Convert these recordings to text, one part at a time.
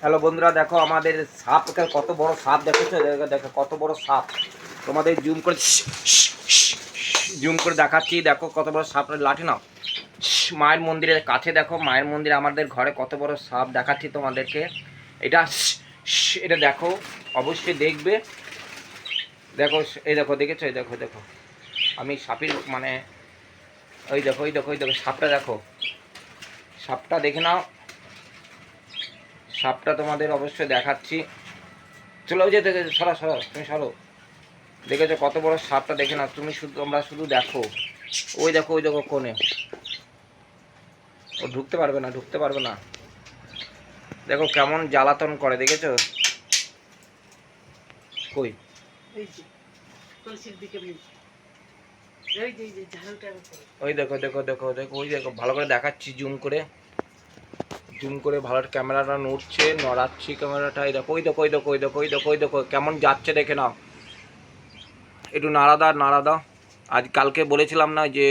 Hello বন্ধুরা, দেখো আমাদের সাপ কত বড় সাপ দেখেছ? দেখো কত বড় সাপ। তোমাদের জুম করে জুম করে দেখাচ্ছি, দেখো কত বড় সাপ। লাঠি নাও। মায়ের মন্দিরের কাছে দেখো, মায়ের মন্দিরে আমাদের ঘরে কত বড় সাপ দেখাচ্ছি তোমাদেরকে। এটা এটা দেখো, অবশ্যই দেখবে। দেখো, এই দেখো, দেখেছ? এই দেখো দেখো। আমি সাপের মানে ওই দেখো ওই দেখো ওই দেখো, সাপটা দেখো। সাপটা দেখে নাও। সাপটা তোমাদের অবশ্যই দেখাচ্ছি। চলো যে দেখে সরা সরা তুমি সরো। দেখেছ কত বড় সাপটা দেখে নাও। তুমি শুধু তোমরা শুধু দেখো। ওই দেখো ওই দেখো কোণে। ও ঢুকতে পারবে না ঢুকতে পারবে না। দেখো কেমন জ্বালাতন করে দেখেছ? কই? ওই দেখো দেখো দেখো দেখো ওই দেখো ভালো করে দেখাচ্ছি জুম করে। জুম করে ভালো ক্যামেরাটা নড়ছে নড়াচ্ছি ক্যামেরাটা। এই দেখো ওই দেখো ওই দেখো ওই দেখো ওই দেখো ওই দেখো কেমন যাচ্ছে দেখে নাও। একটু নাড়া দাও নাড়া দাও। আজ কালকে বলেছিলাম না যে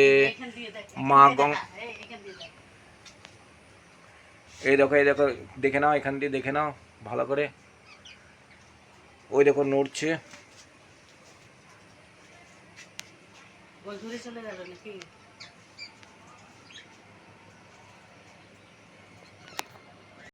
মা গং-। এই দেখো। এই দেখো দেখে নাও এখান দিয়ে দেখে নাও ভালো করে। ওই দেখো নড়ছে। চলে যাবে নাকি?